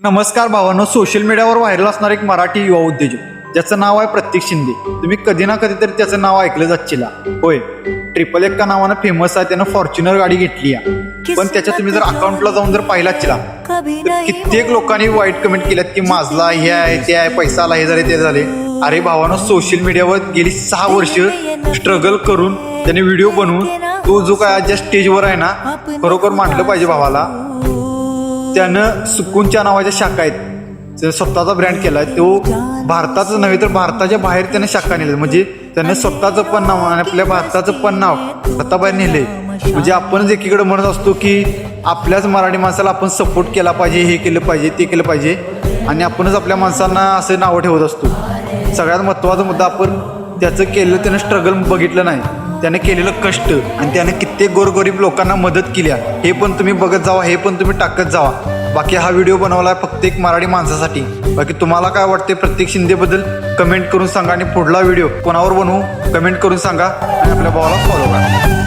नमस्कार भावांनो सोशल मीडियावर व्हायरल असणार एक मराठी युवा उद्योजक ज्याचं नाव आहे प्रतीक शिंदे. तुम्ही कधी ना कधीतरी त्याचं नाव ऐकलं जाच्छिला होय ट्रिपल एक्का नावानं फेमस आहे त्यानं फॉर्च्युनर गाडी घेतली आहे. पण त्याच्या तुम्ही जर अकाउंटला जाऊन जर पाहिला चिला तर कित्येक लोकांनी वाईट कमेंट केल्यात की माझला हे आहे ते आहे पैसा आला हे झाले ते झाले. अरे भावानं सोशल मीडियावर गेली सहा वर्ष स्ट्रगल करून त्याने व्हिडिओ बनवून तो जो काय आज ज्या स्टेजवर आहे ना खरोखर मांडलं पाहिजे भावाला. त्यानं सुकूनच्या नावाच्या शाखा आहेत. त्यानं स्वतःचा ब्रँड केला आहे तो भारताचं नव्हे तर भारताच्या बाहेर त्यानं शाखा नेल्या म्हणजे त्यानं स्वतःचं पण नाव आणि आपल्या भारताचं पण नाव भारताबाहेर नेले म्हणजे आपणच एकीकडे म्हणत असतो की आपल्याच मराठी माणसाला आपण सपोर्ट केला पाहिजे हे केलं पाहिजे ते केलं पाहिजे आणि आपणच आपल्या माणसांना असं नावं ठेवत असतो. सगळ्यात महत्त्वाचा मुद्दा आपण त्याचं केलेलं त्यानं स्ट्रगल बघितलं नाही. त्याने केलेलं कष्ट आणि त्याने कित्येक गोरगरीब लोकांना मदत केली आहे. हे पण तुम्ही बघत जावा हे पण तुम्ही टाकत जावा. बाकी हा व्हिडिओ बनवला आहे फक्त एक मराठी माणसासाठी. बाकी तुम्हाला काय वाटते प्रत्येक शिंदेबद्दल कमेंट करून सांगा आणि पुढला व्हिडिओ कोणावर बनवू कमेंट करून सांगा आणि आपल्या भावाला फॉलो करा.